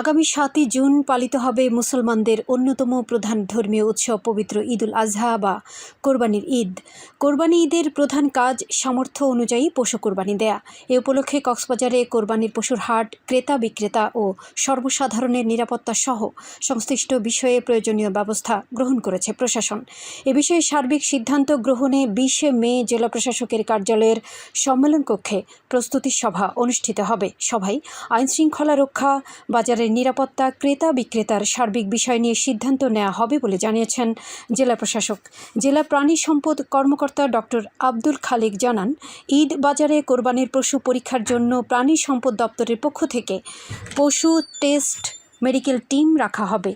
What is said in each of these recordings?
আগামী সাতই জুন পালিত হবে মুসলমানদের অন্যতম প্রধান ধর্মীয় উৎসব পবিত্র ঈদুল আজহা বা কোরবানির ঈদ। কোরবানি ঈদের প্রধান কাজ সামর্থ্য অনুযায়ী পশু কোরবানি দেয়া। এ উপলক্ষে কক্সবাজারে কোরবানির পশুর হাট, ক্রেতা বিক্রেতা ও সর্বসাধারণের নিরাপত্তা সহ সংশ্লিষ্ট বিষয়ে প্রয়োজনীয় ব্যবস্থা গ্রহণ করেছে প্রশাসন। এ বিষয়ে সার্বিক সিদ্ধান্ত গ্রহণে বিশে মে জেলা প্রশাসকের কার্যালয়ের সম্মেলন কক্ষে প্রস্তুতি সভা অনুষ্ঠিত হবে। সভায় আইনশৃঙ্খলা রক্ষা, বাজারের নিরাপত্তা, ক্রেতা বিক্রেতার সার্বিক বিষয় নিয়ে সিদ্ধান্ত নেওয়া হবে বলে জানিয়েছেন জেলা প্রশাসক। জেলা প্রাণী সম্পদ কর্মকর্তা ডক্টর আব্দুল খালেক জানান, ঈদ বাজারে কোরবানির পশু পরীক্ষার জন্য প্রাণী সম্পদ দপ্তরের পক্ষ থেকে পশু টেস্ট মেডিকেল টিম রাখা হবে।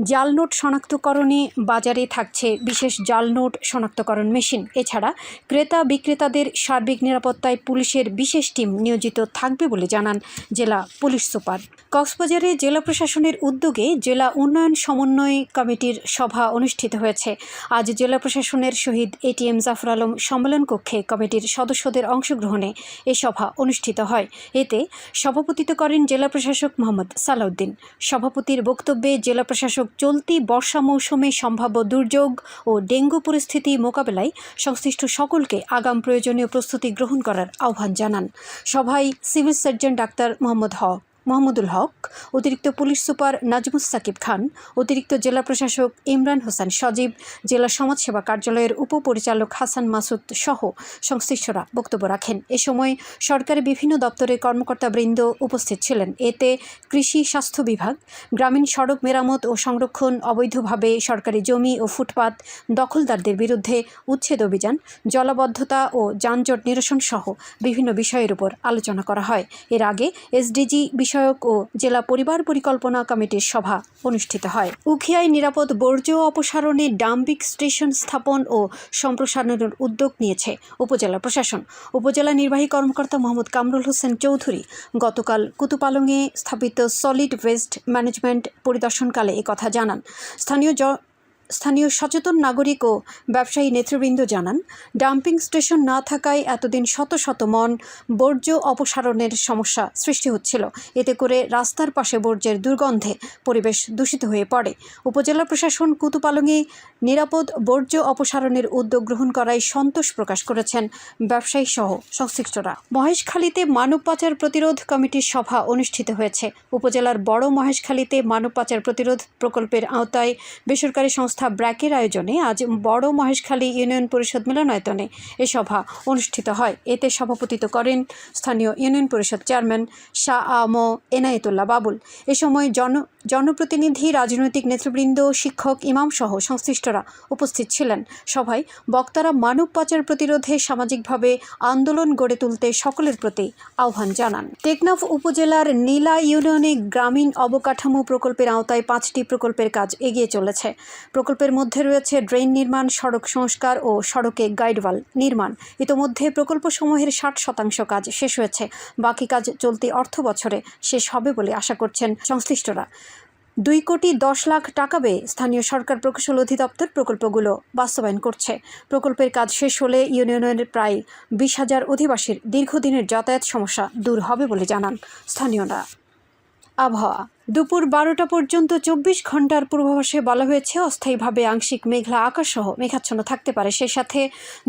জাল নোট শনাক্তকরণে বাজারে থাকছে বিশেষ জাল নোট শনাক্তকরণ মেশিন। এছাড়া ক্রেতা বিক্রেতাদের সার্বিক নিরাপত্তায় পুলিশের বিশেষ টিম নিয়োজিত থাকবে বলে জানান জেলা পুলিশ সুপার। কক্সবাজারে জেলা প্রশাসনের উদ্যোগে জেলা উন্নয়ন সমন্বয় কমিটির সভা অনুষ্ঠিত হয়েছে। আজ জেলা প্রশাসনের শহীদ এটিএম জাফর আলম সম্মেলন কক্ষে কমিটির সদস্যদের অংশগ্রহণে এ সভা অনুষ্ঠিত হয়। এতে সভাপতিত্ব করেন জেলা প্রশাসক মোহাম্মদ সালাউদ্দিন। সভাপতির বক্তব্যে জেলা প্রশাসক চলতি বর্ষা মৌসুমে সম্ভাব্য দুর্যোগ ও ডেঙ্গু পরিস্থিতি মোকাবেলায় সংশ্লিষ্ট সকলকে আগাম প্রয়োজনীয় প্রস্তুতি গ্রহণ করার আহ্বান জানান। সভায় civil surgeon doctor Mohammad Haque Mohammadul Haque, অতিরিক্ত পুলিশ সুপার নাজমুস সাকিব খান, অতিরিক্ত জেলা প্রশাসক ইমরান হোসেন সজীব, জেলা সমাজসেবা কার্যালয়ের উপপরিচালক হাসান মাসুদ সহ সংশ্লিষ্টরা বক্তব্য রাখেন। এ সময় সরকারি বিভিন্ন দপ্তরের কর্মকর্তাবৃন্দ উপস্থিত ছিলেন। এতে কৃষি স্বাস্থ্য বিভাগ, গ্রামীণ সড়ক মেরামত ও সংরক্ষণ, অবৈধভাবে সরকারি জমি ও ফুটপাত দখলদারদের বিরুদ্ধে উচ্ছেদ অভিযান, জলাবদ্ধতা ও যানজট নিরসন সহ বিভিন্ন বিষয়ের উপর আলোচনা করা হয়। এর আগে এসডিজি বিষয়ক ও জেলা পরিবার পরিকল্পনা কমিটির সভা অনুষ্ঠিত হয়। উখিয়ায় নিরাপদ বর্জ্য অপসারণে ডাম্বিক স্টেশন স্থাপন ও সম্প্রসারণের উদ্যোগ নিয়েছে উপজেলা প্রশাসন। উপজেলা নির্বাহী কর্মকর্তা মোহাম্মদ কামরুল হোসেন চৌধুরী গতকাল কুতুপালংয়ে স্থাপিত সলিড ওয়েস্ট ম্যানেজমেন্ট পরিদর্শনকালে কথা জানান। স্থানীয় স্থানীয় সচেতন নাগরিক ও ব্যবসায়ী নেতৃবৃন্দ জানান, ডাম্পিং স্টেশন না থাকায় এতদিন শত শত মন বর্জ্য অপসারণের সমস্যা সৃষ্টি হচ্ছিল। এতে করে রাস্তার পাশে বর্জ্যের দুর্গন্ধে পরিবেশ দূষিত হয়ে পড়ে। উপজেলা প্রশাসন কুতুপালংয়ে নিরাপদ বর্জ্য অপসারণের উদ্যোগ গ্রহণ করায় সন্তোষ প্রকাশ করেছেন ব্যবসায়ী সহ সংশ্লিষ্টরা। মহেশখালীতে মানব পাচার প্রতিরোধ কমিটির সভা অনুষ্ঠিত হয়েছে। উপজেলার বড় মহেশখালীতে মানব পাচার প্রতিরোধ প্রকল্পের আওতায় বেসরকারি সংস্থা ব্র্যাকের আয়োজনে আজ বড় মহেশখালী ইউনিয়ন পরিষদ মিলনায়তনে এ সভা অনুষ্ঠিত হয়। এতে সভাপতিত্ব করেন স্থানীয় ইউনিয়ন পরিষদ চেয়ারম্যান শাহ আম এনায়েতুল্লাহ বাবুল। এ সময় জন, জনপ্রতিনিধি, রাজনৈতিক নেতৃবৃন্দ, শিক্ষক, ইমাম সহ সংশ্লিষ্টরা উপস্থিত ছিলেন। সভায় বক্তারা মানব পাচার প্রতিরোধে সামাজিকভাবে আন্দোলন গড়ে তুলতে সকলের প্রতি আহ্বান জানান। টেকনাফ উপজেলার নীলা ইউনিয়নে গ্রামীণ অবকাঠামো প্রকল্পের আওতায় পাঁচটি প্রকল্পের কাজ এগিয়ে চলেছে। প্রকল্পের মধ্যে রয়েছে ড্রেন নির্মাণ, সড়ক সংস্কার ও সড়কে গাইডওয়াল নির্মাণ। ইতোমধ্যে প্রকল্পসমূহের ষাট শতাংশ কাজ শেষ হয়েছে। বাকি কাজ চলতি অর্থ বছরে শেষ হবে বলে আশা করছেন সংশ্লিষ্টরা। দুই কোটি দশ লাখ টাকা ব্যয়ে স্থানীয় সরকার প্রকৌশল অধিদপ্তর প্রকল্পগুলো বাস্তবায়ন করছে। প্রকল্পের কাজ শেষ হলে ইউনিয়নের প্রায় বিশ হাজার অধিবাসীর দীর্ঘদিনের যাতায়াত সমস্যা দূর হবে বলে জানান স্থানীয়রা। আবহাওয়া দুপুর বারোটা পর্যন্ত চব্বিশ ঘণ্টার পূর্বাভাসে বলা হয়েছে, অস্থায়ীভাবে আংশিক মেঘলা আকাশসহ মেঘাচ্ছন্ন থাকতে পারে। সেই সাথে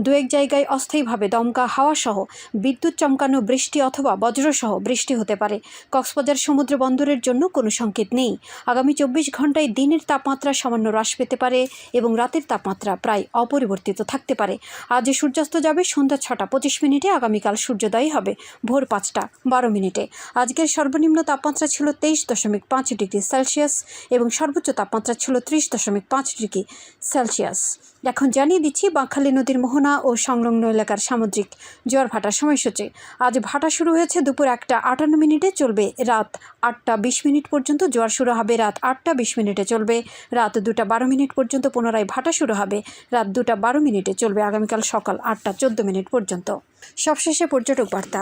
দু এক জায়গায় অস্থায়ীভাবে দমকা হাওয়াসহ বিদ্যুৎ চমকানো বৃষ্টি অথবা বজ্রসহ বৃষ্টি হতে পারে। কক্সবাজার সমুদ্র বন্দরের জন্য কোনো সংকেত নেই। আগামী চব্বিশ ঘন্টায় দিনের তাপমাত্রা সামান্য হ্রাস পেতে পারে এবং রাতের তাপমাত্রা প্রায় অপরিবর্তিত থাকতে পারে। আজ সূর্যাস্ত যাবে সন্ধ্যা ছটা পঁচিশ মিনিটে, আগামীকাল সূর্যোদয় হবে ভোর পাঁচটা বারো মিনিটে। আজকের সর্বনিম্ন তাপমাত্রা ছিল তেইশ দশমিক পাঁচ ডিগ্রি সেলসিয়াস এবং সর্বোচ্চ তাপমাত্রা ছিল ত্রিশ দশমিক পাঁচ ডিগ্রি সেলসিয়াস। এখন জানিয়ে দিচ্ছি বাঁকখালী নদীর মোহনা ও সংলগ্ন এলাকার সামুদ্রিক জোয়ার ভাটার সময়সূচি। আজ ভাটা শুরু হয়েছে দুপুর একটা আটান্ন মিনিটে চলবে, রাত আটটা বিশ মিনিট পর্যন্ত জোয়ার শুরু হবে, রাত আটটা বিশ মিনিটে চলবে, রাত দুটা বারো মিনিট পর্যন্ত পুনরায় ভাটা শুরু হবে, রাত দুটা বারো মিনিটে চলবে আগামীকাল সকাল আটটা চোদ্দ মিনিট পর্যন্ত। সবশেষে পর্যটক বার্তা।